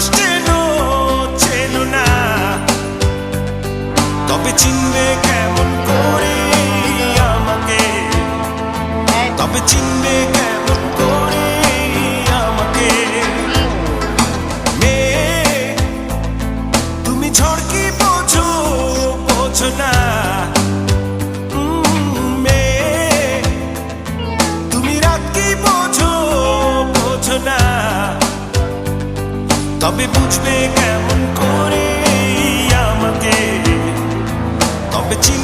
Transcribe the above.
চেনো চেনো না। তবে চিনবে কেমন করে আমাকে। তবে চিনবে তবে বুঝবে কেমন করে আমাকে। তবে চিন